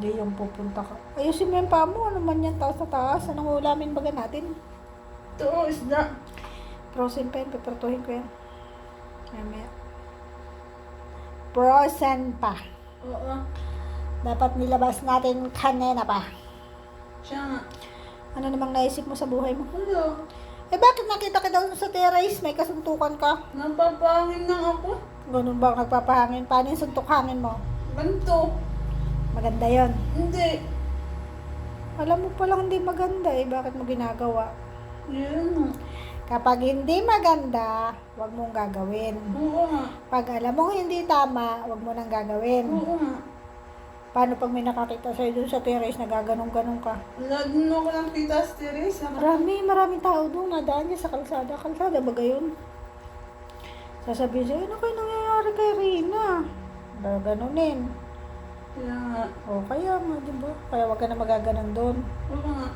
Hindi yung pupunta ka. Ayusin mo yung paa mo. Ano man yan, taas na taas. Anong ulamin baga natin? Ito, oh, isda. Frozen pa yan. Pipertuhin ko yan. Mamaya. Frozen pa. Oo. Dapat nilabas natin kanina pa. Siya nga. Ano namang naisip mo sa buhay mo? Hello. Eh bakit nakita ka daw sa terrace? May kasuntukan ka? Napapangin lang ako. Ganun ba ang nagpapahangin? Paano yung suntok hangin mo? Ganito. Maganda yon. Hindi. Alam mo palang hindi maganda eh. Bakit mo ginagawa? Yun. Kapag hindi maganda, wag mong gagawin. Oo nga. Pag alam mo hindi tama, wag mo nang gagawin. Oo nga. Paano pag may nakakita sa'yo dun sa terrace na gaganong-ganong ka? Lagi na ako lang kita sa Teresa. Marami, maraming tao doon. Nadaan niya sa kalsada. Kalsada ba gayon? Sasabihin sa'yo, ano kayo nangyayari kay Rina? Gaganunin. Kaya nga. O kaya nga, di ba? Kaya wag ka na magaganon doon. Oo nga.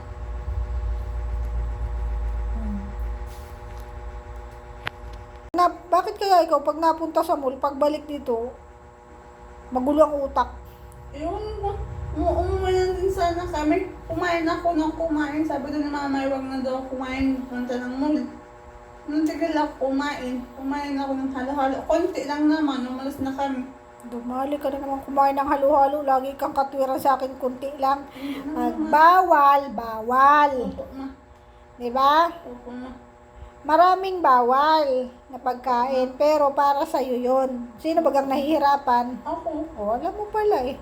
Na, bakit kaya ikaw pag napunta sa mall, pagbalik dito, magulo ang utak? Ewan. Um, umumayan din sana kami. Kumain ako nang kumain. Sabi doon ni mama, huwag na daw kumain. Punta ng mall. Nung tigil ako kumain. Kumain ako ng halo-halo. Konti lang naman. Umalas na kami. Dumali ka na naman kumain ng halo-halo. Lagi kang katwiran sa akin, kunti lang. Magbawal, bawal. Na. Di ba? Maraming bawal na pagkain, pero para sa'yo yun. Sino bagang nahihirapan? Ako. O, alam mo pala eh.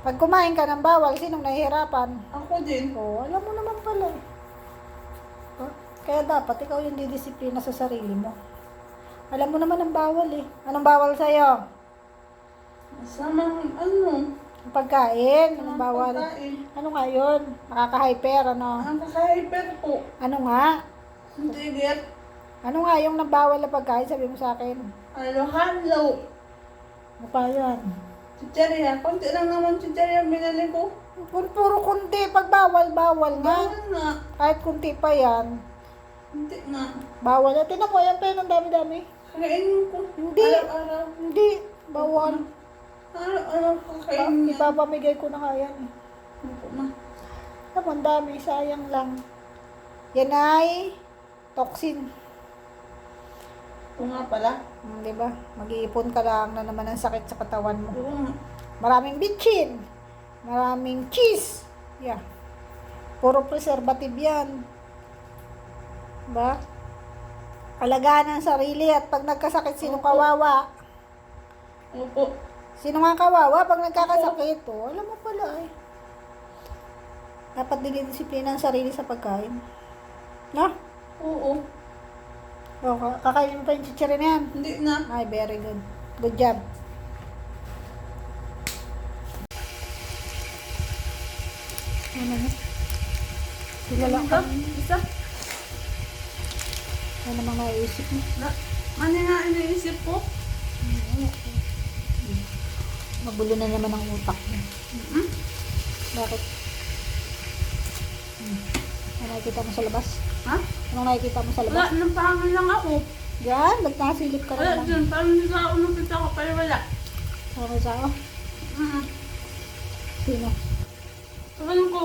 Pag kumain ka ng bawal, sinong nahihirapan? Ako din. O, alam mo naman pala eh. Ha? Kaya dapat ikaw yung didisiplina sa sarili mo. Alam mo naman ang bawal eh. Anong bawal sa'yo? Samang ano. Pagkain. Ang bawal? pagkain. Ano nga yun? Nakaka-hyper, ano? Ang kaka-hyper po. Ano nga? Hindi get. Ano nga yung nabawal na pagkain? Sabi mo sa akin. Halo-halo. Ano pa yan? Chicheria. Konti lang naman chicheria binili ko. Puro, puro kunti. Pag bawal, bawal nga. Bawal nga. Kahit kunti pa yan. Hindi nga. Bawal. At tinan mo, yan pa yun ang dami-dami. Kakainin ko. Hindi. Araw-araw. Hindi. Bawal. Araw-araw Pa, kakainin niya. ipapamigay ko na nga yan. eh. Opo, ma. Alam mo, ang dami. Sayang lang. Yan ay toxin. Oo nga pala. Hmm, di ba? Mag-iipon ka lang na naman ang sakit sa katawan mo. Oo nga. Maraming bitchin. Maraming cheese. Yeah. Puro preservative yan. Ba? Alagaan ang sarili at pag nagkasakit, sino kawawa? Opo. Sino nga kawawa pag nagkakasakit? Oh, alam mo pala eh. Dapat dinidisiplina ang sarili sa pagkain. No? Oo. Oh, ka- kakainin mo pa yung chichirin na yan. Hindi na. Ay, very good. Good job. Ano na? Sila lang Ito? Isa? Ano namang naiisip mo? Na, ano nga iniisip ko? Magulo na naman ang utak mo. Hmm? Bakit? Hmm. Ano nakikita mo sa labas? Ha? Anong nakikita mo sa Wala, labas? napahangan lang ako. Yan, nagkasilip ka Wala na lang. dyan, parang hindi ka unupit ako, pero wala. Ano sa ako? Mm. Sino? Sabihin ko,